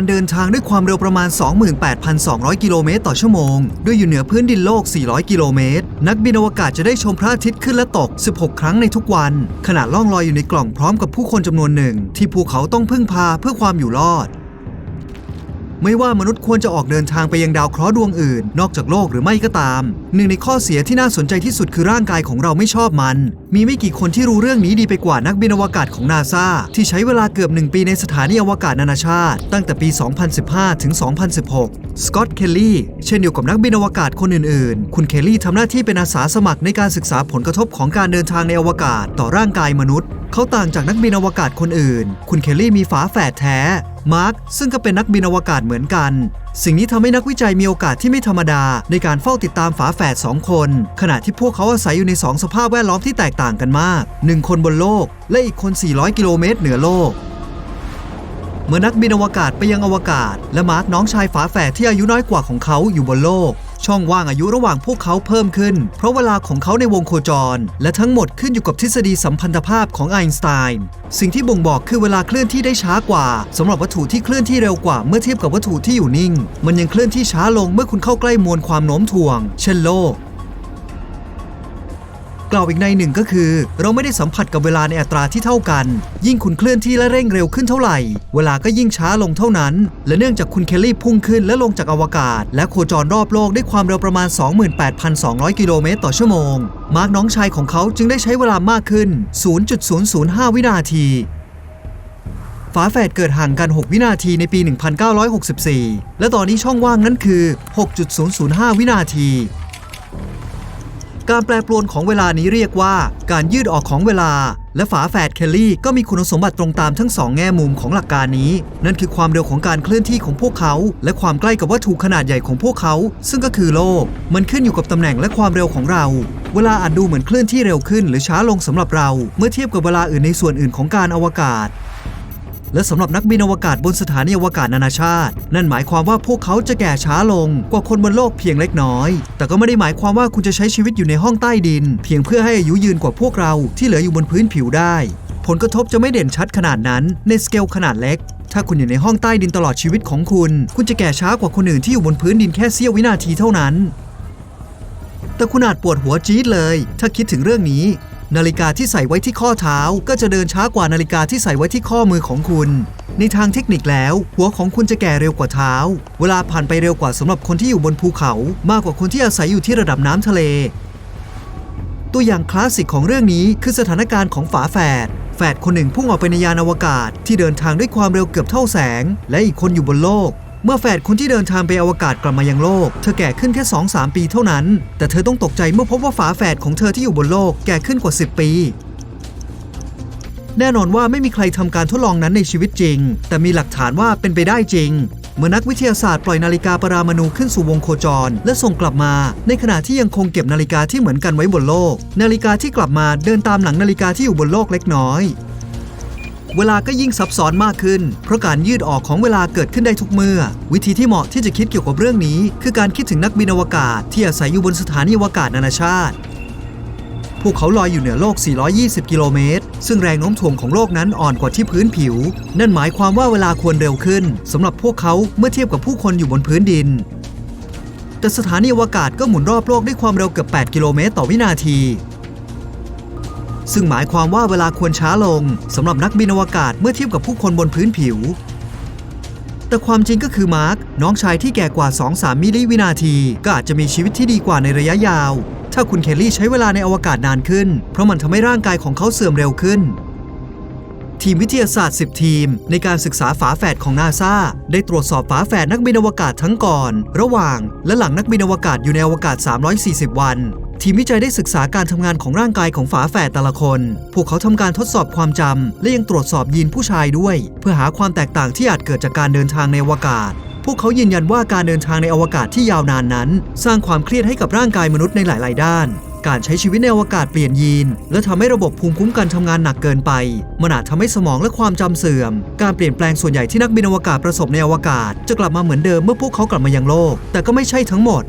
การเดินทางด้วยความเร็วประมาณ 28,200 กิโลเมตรต่อชั่วโมง ด้วยอยู่เหนือพื้นดินโลก 400 กิโลเมตร นักบินอวกาศจะได้ชมพระอาทิตย์ขึ้นและตก 16 ครั้งในทุกวัน ขณะล่องลอยอยู่ในกล่องพร้อมกับผู้คนจำนวนหนึ่ง ที่ภูเขาต้องพึ่งพาเพื่อความอยู่รอด ไม่ว่ามนุษย์ควรจะออกเดินทางไปยังดาวเคราะห์ดวงอื่น นอกจากโลกหรือไม่ก็ตาม หนึ่งในข้อเสียที่น่าสนใจที่สุดคือร่างกายของเราไม่ชอบมัน มีไม่กี่คนที่รู้เรื่องนี้ดีไปกว่านักบินอวกาศของนาซาที่ใช้เวลาเกือบหนึ่งปีในสถานีอวกาศนานาชาติ ตั้งแต่ปี 2015 ถึง 2016 สกอต เคลลี่ เช่นเดียวกับนักบินอวกาศคนอื่นๆ คุณเคลลี่ทำหน้าที่เป็นอาสาสมัครในการศึกษาผลกระทบของการเดินทางในอวกาศต่อร่างกายมนุษย์ เขาต่างจากนักบินอวกาศคนอื่น คุณเคลลี่มีฝาแฝดแท้ มาร์ค ซึ่งก็เป็นนักบินอวกาศเหมือนกัน สิ่งนี้ทำให้นักวิจัยมีโอกาสที่ไม่ธรรมดา ในการเฝ้าติดตามฝาแฝดสองคน ขณะที่พวกเขาอาศัยอยู่ในสองสภาพแวดล้อมที่แตกต่างกันมาก 1 คนบนโลก และอีกคน 400 กิโลเมตรเหนือโลก เมื่อนักบินอวกาศไปยังอวกาศ และมาร์กน้องชายฝาแฝดที่อายุน้อยกว่าของเขาอยู่บนโลก ช่องว่างอายุระหว่างพวกเขาเพิ่มขึ้น เพราะเวลาของเขาในวงโคจร และทั้งหมดขึ้นอยู่กับทฤษฎีสัมพันธภาพของไอน์สไตน์สิ่งที่บ่งบอกคือเวลาเคลื่อนที่ได้ช้ากว่าสำหรับวัตถุที่เคลื่อนที่เร็วกว่าเมื่อเทียบกับวัตถุที่อยู่นิ่ง มันยังเคลื่อนที่ช้าลงเมื่อคุณเข้าใกล้มวลความโน้มถ่วง เช่นโลก กล่าวอีกในหนึ่งก็คือ เราไม่ได้สัมผัสกับเวลาในอัตราที่เท่ากัน ยิ่งคุณเคลื่อนที่และเร่งเร็วขึ้นเท่าไหร่ เวลาก็ยิ่งช้าลงเท่านั้น และเนื่องจากคุณเคลลี่พุ่งขึ้นและลงจากอวกาศ และโคจรรอบโลกด้วยความเร็วประมาณ 28,200 กิโลเมตรต่อชั่วโมง มาร์กน้องชายของเขาจึงได้ใช้เวลามากขึ้น 0.005 วินาทีฝาแฝดเกิดห่างกัน 6 วินาทีในปี 1964 และตอนนี้ช่องว่างนั้นคือ 6.005 วินาที การแปรปรวนของเวลานี้เรียกว่า การยืดออกของเวลา และฝาแฝดเคลลี่ก็มีคุณสมบัติตรงตามทั้งสองแง่มุมของหลักการนี้ นั่นคือความเร็วของการเคลื่อนที่ของพวกเขา และความใกล้กับวัตถุขนาดใหญ่ของพวกเขา ซึ่งก็คือโลก มันขึ้นอยู่กับตำแหน่งและความเร็วของเรา เวลาอาจดูเหมือนเคลื่อนที่เร็วขึ้น หรือช้าลงสำหรับเรา เมื่อเทียบกับเวลาอื่นในส่วนอื่นของการอวกาศ และสำหรับนักบินอวกาศบนสถานีอวกาศนานาชาติ นั่นหมายความว่าพวกเขาจะแก่ช้าลงกว่าคนบนโลกเพียงเล็กน้อย แต่ก็ไม่ได้หมายความว่าคุณจะใช้ชีวิตอยู่ในห้องใต้ดิน เพียงเพื่อให้อายุยืนกว่าพวกเราที่เหลืออยู่บนพื้นผิวได้ ผลกระทบจะไม่เด่นชัดขนาดนั้นในสเกลขนาดเล็กถ้าคุณอยู่ในห้องใต้ดินตลอดชีวิตของคุณ คุณจะแก่ช้ากว่าคนอื่นที่อยู่บนพื้นดินแค่เสี้ยววินาทีเท่านั้น แต่คุณอาจปวดหัวจี๊ดเลย ถ้าคิดถึงเรื่องนี้ นาฬิกาที่ใส่ไว้ที่ข้อเท้า ก็จะเดินช้ากว่านาฬิกาที่ใส่ไว้ที่ข้อมือของคุณ ในทางเทคนิคแล้ว หัวของคุณจะแก่เร็วกว่าเท้า เวลาผ่านไปเร็วกว่าสำหรับคนที่อยู่บนภูเขา มากกว่าคนที่อาศัยอยู่ที่ระดับน้ำทะเล ตัวอย่างคลาสสิกของเรื่องนี้คือสถานการณ์ของฝาแฝดแฝดคนหนึ่งพุ่งออกไปในยานอวกาศ ที่เดินทางด้วยความเร็วเกือบเท่าแสง และอีกคนอยู่บนโลก เมื่อแฝดคนที่เดินทางไปอวกาศกลับมายังโลก เธอแก่ขึ้นแค่ 2-3 ปีเท่านั้น แต่เธอต้องตกใจเมื่อพบว่าฝาแฝดของเธอที่อยู่บนโลกแก่ขึ้นกว่า 10 ปี แน่นอนว่าไม่มีใครทำการทดลองนั้นในชีวิตจริง แต่มีหลักฐานว่าเป็นไปได้จริง เมื่อนักวิทยาศาสตร์ปล่อยนาฬิกาปรามาณูขึ้นสู่วงโคจร และส่งกลับมา ในขณะที่ยังคงเก็บนาฬิกาที่เหมือนกันไว้บนโลก นาฬิกาที่กลับมาเดินตามหลังนาฬิกาที่อยู่บนโลกเล็กน้อย เวลาก็ยิ่งซับซ้อนมากขึ้น เพราะการยืดออกของเวลาเกิดขึ้นได้ทุกเมื่อ วิธีที่เหมาะที่จะคิดเกี่ยวกับเรื่องนี้ คือการคิดถึงนักบินอวกาศที่อาศัยอยู่บนสถานีอวกาศนานาชาติพวกเขาลอยอยู่เหนือโลก 420 กิโลเมตร ซึ่งแรงโน้มถ่วงของโลกนั้นอ่อนกว่าที่พื้นผิว นั่นหมายความว่าเวลาควรเร็วขึ้นสำหรับพวกเขาเมื่อเทียบกับผู้คนอยู่บนพื้นดิน แต่สถานีอวกาศก็หมุนรอบโลกด้วยความเร็วเกือบ 8 กิโลเมตรต่อวินาที ซึ่งหมายความว่าเวลาควรช้าลงสำหรับนักบินอวกาศเมื่อเทียบกับผู้คนบนพื้นผิว แต่ความจริงก็คือมาร์คน้องชายที่แก่กว่า 2-3 มิลลิวินาที ก็อาจจะมีชีวิตที่ดีกว่าในระยะยาว ถ้าคุณเคลลี่ใช้เวลาในอวกาศนานขึ้น เพราะมันทำให้ร่างกายของเขาเสื่อมเร็วขึ้นทีมวิทยาศาสตร์ 10 ทีม ในการศึกษาฝาแฝดของนาซาได้ตรวจสอบฝาแฝดนักบินอวกาศทั้งก่อน ระหว่าง และหลังนักบินอวกาศอยู่ในอวกาศ 340 วัน ทีมวิจัยได้ศึกษาการทำงานของร่างกายของฝาแฝดแต่ละคน พวกเขาทำการทดสอบความจำและยังตรวจสอบยีนผู้ชายด้วย เพื่อหาความแตกต่างที่อาจเกิดจากการเดินทางในอวกาศ พวกเขายืนยันว่าการเดินทางในอวกาศที่ยาวนานนั้น สร้างความเครียดให้กับร่างกายมนุษย์ในหลาย ๆ ด้านการใช้ชีวิตในอวกาศเปลี่ยนยีน และทำให้ระบบภูมิคุ้มกันทำงานหนักเกินไป มันอาจทำให้สมองและความจำเสื่อม การเปลี่ยนแปลงส่วนใหญ่ที่นักบินอวกาศประสบในอวกาศ จะกลับมาเหมือนเดิมเมื่อพวกเขากลับมายังโลก แต่ก็ไม่ใช่ทั้งหมด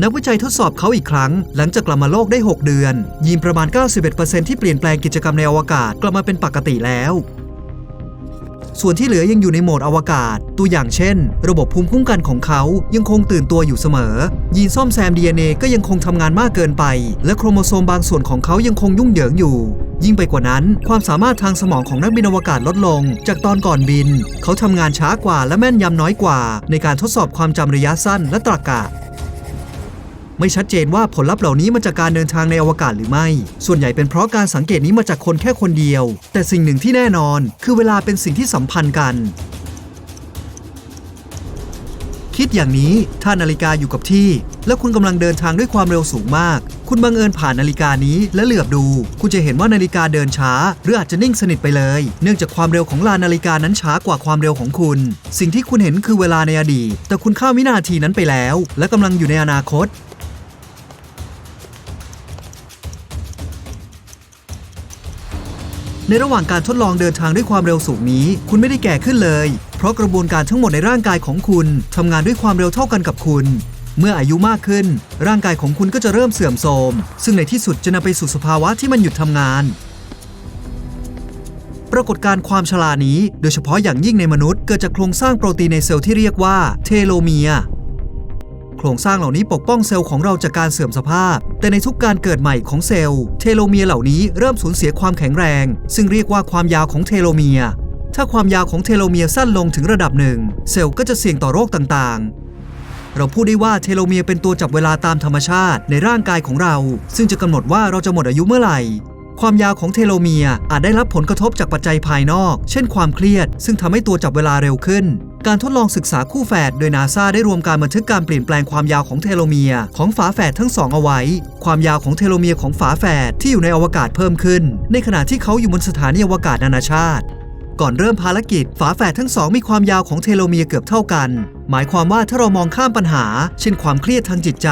นักวิจัยทดสอบเขาอีกครั้ง หลังจากกลับมาโลกได้ 6 เดือน ยีนประมาณ 91%ที่เปลี่ยนแปลงกิจกรรมในอวกาศกลับมาเป็นปกติแล้ว ส่วนที่เหลือยังอยู่ในโหมดอวกาศ ตัวอย่างเช่น ระบบภูมิคุ้มกันของเขายังคงตื่นตัวอยู่เสมอ ยีนซ่อมแซม DNA ก็ยังคงทำงานมากเกินไป และโครโมโซมบางส่วนของเขายังคงยุ่งเหยิงอยู่ยิ่งไปกว่านั้น ความสามารถทางสมองของนักบินอวกาศลดลง จากตอนก่อนบิน เขาทำงานช้ากว่าและแม่นยำน้อยกว่า ในการทดสอบความจำระยะสั้นและตรรกะ ไม่ชัดเจนว่าผลลัพธ์เหล่านี้มาจากการเดินทางในอวกาศหรือไม่ ส่วนใหญ่เป็นเพราะการสังเกตนี้มาจากคนแค่คนเดียว แต่สิ่งหนึ่งที่แน่นอน คือเวลาเป็นสิ่งที่สัมพันธ์กัน คิดอย่างนี้ถ้านาฬิกาอยู่กับที่ แล้วคุณกำลังเดินทางด้วยความเร็วสูงมาก คุณบังเอิญผ่านนาฬิกานี้และเหลือบดู คุณจะเห็นว่านาฬิกาเดินช้า หรืออาจจะนิ่งสนิทไปเลย เนื่องจากความเร็วของลานนาฬิกานั้นช้ากว่าความเร็วของคุณ สิ่งที่คุณเห็นคือเวลาในอดีตแต่คุณข้ามวินาทีนั้นไปแล้ว และกำลังอยู่ในอนาคต ในระหว่างการทดลองเดินทางด้วยความเร็วสูงนี้ คุณไม่ได้แก่ขึ้นเลย เพราะกระบวนการทั้งหมดในร่างกายของคุณทำงานด้วยความเร็วเท่ากันกับคุณ เมื่ออายุมากขึ้น ร่างกายของคุณก็จะเริ่มเสื่อมโทรม ซึ่งในที่สุดจะนำไปสู่สภาวะที่มันหยุดทำงาน ปรากฏการณ์ความชรานี้ โดยเฉพาะอย่างยิ่งในมนุษย์เกิดจากโครงสร้างโปรตีนในเซลล์ที่เรียกว่าเทโลเมียร์ โครงสร้างเหล่านี้ปกป้องเซลล์ของเราจากการเสื่อมสภาพ แต่ในทุกการเกิดใหม่ของเซลล์ เทโลเมียร์เหล่านี้เริ่มสูญเสียความแข็งแรง ซึ่งเรียกว่าความยาวของเทโลเมียร์ ถ้าความยาวของเทโลเมียร์สั้นลงถึงระดับหนึ่ง เซลล์ก็จะเสี่ยงต่อโรคต่างๆ เราพูดได้ว่าเทโลเมียร์เป็นตัวจับเวลาตามธรรมชาติในร่างกายของเรา ซึ่งจะกำหนดว่าเราจะหมดอายุเมื่อไหร่ความยาวของเทโลเมียร์อาจได้รับผลกระทบจากปัจจัยภายนอก เช่นความเครียด ซึ่งทำให้ตัวจับเวลาเร็วขึ้น การทดลองศึกษาคู่แฝดโดยนาซาได้รวมการบันทึกการเปลี่ยนแปลงความยาวของเทโลเมียของฝาแฝดทั้งสองเอาไว้ ความยาวของเทโลเมียของฝาแฝดที่อยู่ในอวกาศเพิ่มขึ้น ในขณะที่เขาอยู่บนสถานีอวกาศนานาชาติก่อนเริ่มภารกิจ ฝาแฝดทั้งสองมีความยาวของเทโลเมียเกือบเท่ากัน หมายความว่าถ้าเรามองข้ามปัญหา เช่นความเครียดทางจิตใจ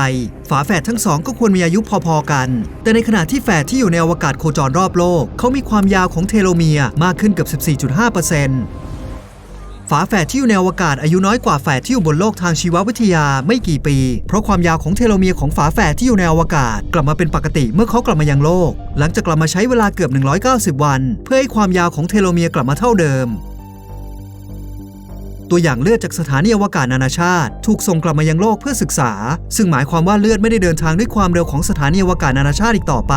ฝาแฝดทั้งสองก็ควรมีอายุพอๆกัน แต่ในขณะที่แฝดที่อยู่ในอวกาศโคจรรอบโลก เขามีความยาวของเทโลเมียมากขึ้นเกือบ 14.5% ฝาแฝดที่อยู่ในอวกาศอายุน้อยกว่าแฝดที่อยู่บนโลกทางชีววิทยาไม่กี่ปี เพราะความยาวของเทโลเมียร์ของฝาแฝดที่อยู่ในอวกาศ กลับมาเป็นปกติเมื่อเขากลับมายังโลก หลังจากกลับมาใช้เวลาเกือบ 190 วัน เพื่อให้ความยาวของเทโลเมียร์กลับมาเท่าเดิมตัวอย่างเลือดจากสถานีอวกาศนานาชาติ ถูกส่งกลับมายังโลกเพื่อศึกษา ซึ่งหมายความว่าเลือดไม่ได้เดินทางด้วยความเร็วของสถานีอวกาศนานาชาติอีกต่อไป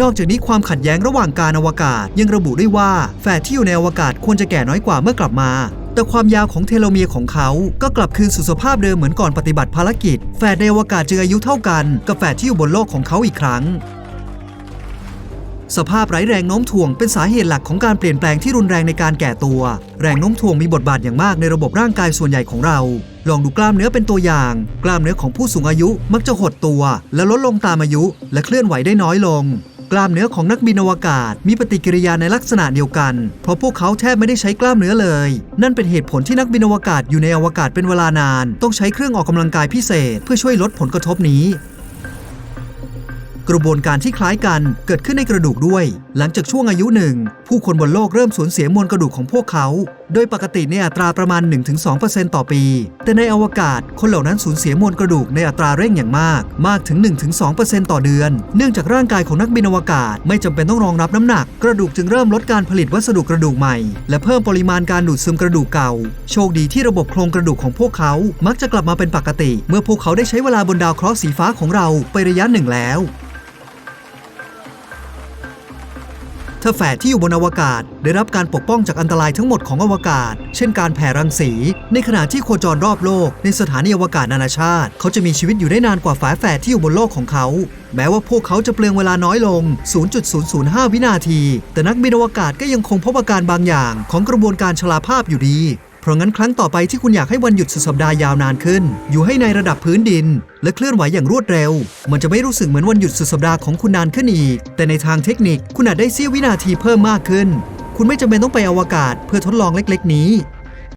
นอกจากนี้ความขัดแย้งระหว่างการอวกาศยังระบุด้วยว่าแฝดที่อยู่ในอวกาศควรจะแก่น้อยกว่าเมื่อกลับมา แต่ความยาวของเทโลเมียร์ของเขา ก็กลับคืนสู่สภาพเดิมเหมือนก่อนปฏิบัติภารกิจ แฝดในอวกาศจึงอายุเท่ากันกับแฝดที่อยู่บนโลกของเขาอีกครั้ง สภาพไร้แรงโน้มถ่วงเป็นสาเหตุหลักของการเปลี่ยนแปลงที่รุนแรงในการแก่ตัว แรงโน้มถ่วงมีบทบาทอย่างมากในระบบร่างกายส่วนใหญ่ของเรา ลองดูกล้ามเนื้อเป็นตัวอย่าง กล้ามเนื้อของผู้สูงอายุมักจะหดตัว และลดลงตามอายุ และเคลื่อนไหวได้น้อยลง กล้ามเนื้อของนักบินอวกาศ มีปฏิกิริยาในลักษณะเดียวกัน เพราะพวกเขาแทบไม่ได้ใช้กล้ามเนื้อเลย นั่นเป็นเหตุผลที่นักบินอวกาศอยู่ในอวกาศเป็นเวลานาน ต้องใช้เครื่องออกกำลังกายพิเศษ เพื่อช่วยลดผลกระทบนี้ กระบวนการที่คล้ายกันเกิดขึ้นในกระดูกด้วยหลังจากช่วงอายุหนึ่งผู้คนบนโลกเริ่มสูญเสียมวลกระดูกของพวกเขา โดยปกติในอัตราประมาณ 1-2%ต่อปี แต่ในอวกาศ คนเหล่านั้นสูญเสียมวลกระดูกในอัตราเร่งอย่างมาก มากถึง 1-2%ต่อเดือน เนื่องจากร่างกายของนักบินอวกาศไม่จำเป็นต้องรองรับน้ำหนัก กระดูกจึงเริ่มลดการผลิตวัสดุกระดูกใหม่ และเพิ่มปริมาณการดูดซึมกระดูกเก่า โชคดีที่ระบบโครงกระดูกของพวกเขา มักจะกลับมาเป็นปกติ เมื่อพวกเขาได้ใช้เวลาบนดาวเคราะห์สีฟ้าของเราไประยะหนึ่งแล้ว ถ้าแฝดที่อยู่บนอวกาศ ได้รับการปกป้องจากอันตรายทั้งหมดของอวกาศ เช่นการแผ่รังสี ในขณะที่โคจรรอบโลก ในสถานีอวกาศนานาชาติ เขาจะมีชีวิตอยู่ได้นานกว่าฝาแฝดที่อยู่บนโลกของเขา แม้ว่าพวกเขาจะเปลืองเวลาน้อยลง 0.005 วินาที แต่นักบินอวกาศก็ยังคงพบอาการบางอย่างของกระบวนการชราภาพอยู่ดี เพราะงั้นครั้งต่อไปที่คุณอยากให้วันหยุดสุดสัปดาห์ยาวนานขึ้น อยู่ให้ในระดับพื้นดิน และเคลื่อนไหวอย่างรวดเร็ว มันจะไม่รู้สึกเหมือนวันหยุดสุดสัปดาห์ของคุณนานขึ้นอีก แต่ในทางเทคนิคคุณอาจได้เสี้ยววินาทีเพิ่มมากขึ้น คุณไม่จำเป็นต้องไปอวกาศเพื่อทดลองเล็ก ๆ นี้